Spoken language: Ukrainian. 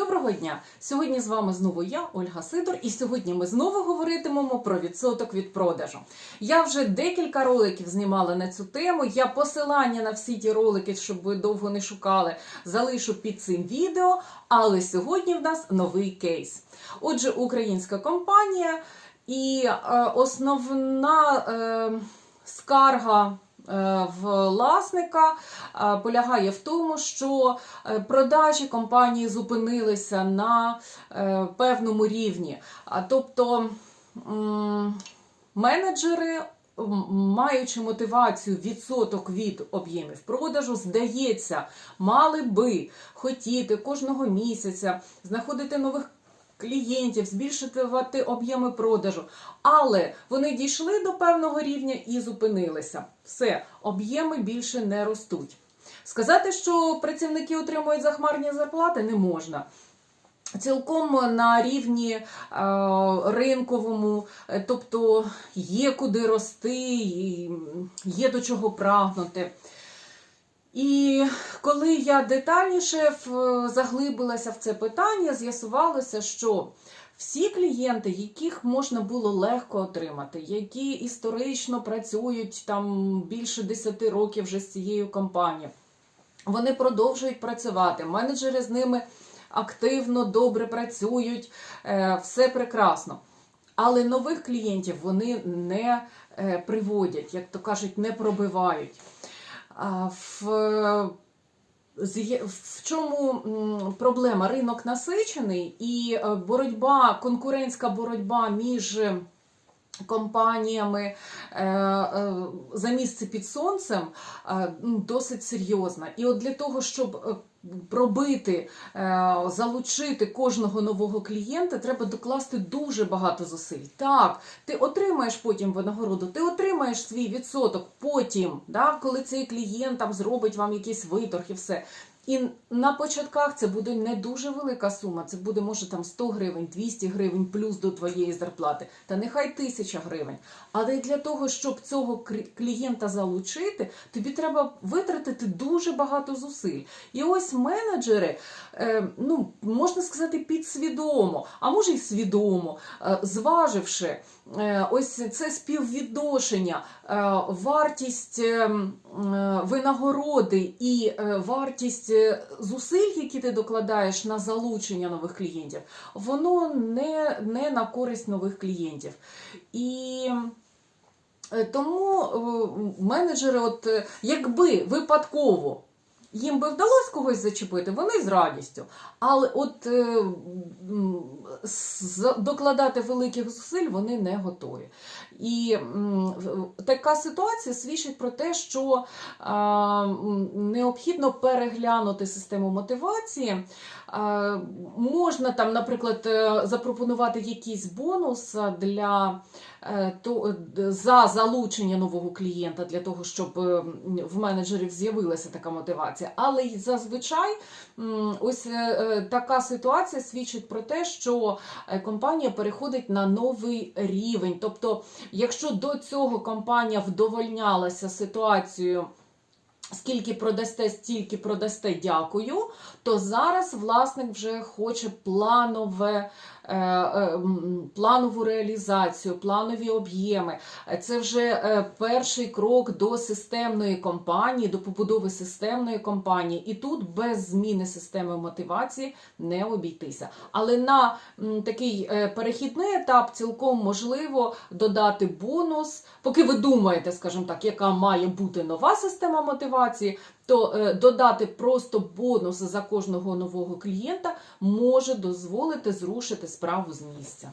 Доброго дня! Сьогодні з вами знову я, Ольга Сидор, і сьогодні ми знову говоритимемо про відсоток від продажу. Я вже декілька роликів знімала на цю тему. Я посилання на всі ті ролики, щоб ви довго не шукали, залишу під цим відео. Але сьогодні в нас новий кейс. Отже, українська компанія і е, основна е, скарга. Е, Власника е, полягає в тому, що е, продажі компанії зупинилися на певному рівні. Тобто менеджери, маючи мотивацію відсоток від об'ємів продажу, здається, мали би хотіти кожного місяця знаходити нових. Клієнтів збільшувати об'єми продажу, але вони дійшли до певного рівня і зупинилися. Все, об'єми більше не ростуть. Сказати, що працівники отримують захмарні зарплати, не можна. Цілком на рівні е, ринковому, е, тобто є куди рости, є до чого прагнути. І коли я детальніше заглибилася в це питання, з'ясувалося, що всі клієнти, яких можна було легко отримати, які історично працюють там більше 10 років вже з цією компанією, вони продовжують працювати. Менеджери з ними активно, добре працюють, е, все прекрасно. Але нових клієнтів вони не е, приводять, як то кажуть, не пробивають. В, в чому проблема? Ринок насичений і е, боротьба, конкурентська боротьба між компаніями е, е, за місце під сонцем досить серйозна. І от для того, щоб пробити, е, залучити кожного нового клієнта, треба докласти дуже багато зусиль. Так, ти отримаєш потім винагороду, ти отримаєш свій відсоток потім, да, коли цей клієнт там зробить вам якийсь виторг і все. І на початках це буде не дуже велика сума. Це буде, може, там 100 гривень, 200 гривень плюс до твоєї зарплати, та нехай 1000 гривень. Але для того, щоб цього клієнта залучити, тобі треба витратити дуже багато зусиль. І ось менеджери, е, ну можна сказати, підсвідомо, а може й свідомо, е, зваживши е, ось це співвідношення, вартість е, е, винагороди і вартість зусиль, які ти докладаєш на залучення нових клієнтів, воно не, не на користь нових клієнтів. І е, тому е, менеджери, от е, якби випадково їм би вдалося когось зачепити, вони з радістю. Але от е, докладати великих зусиль вони не готові. І е, така ситуація свідчить про те, що е, необхідно переглянути систему мотивації. Можна там, наприклад, е, запропонувати якийсь бонус для е, то, за залучення нового клієнта для того, щоб е, в менеджерів з'явилася така мотивація. Але й зазвичай ось е, е, така ситуація свідчить про те, що е, компанія переходить на новий рівень. Тобто, якщо до цього компанія вдовольнялася ситуацією. Скільки продасте, стільки продасте, дякую. То зараз власник вже хоче планове, планову реалізацію, планові об'єми. Е, Це вже е, перший крок до системної компанії, до побудови системної компанії. І тут без зміни системи мотивації не обійтися. Але на такий е, перехідний етап цілком можливо додати бонус, поки ви думаєте, скажімо так, яка має бути нова система мотивації, то е, додати просто бонус за кожного нового клієнта може дозволити зрушити справу з місця.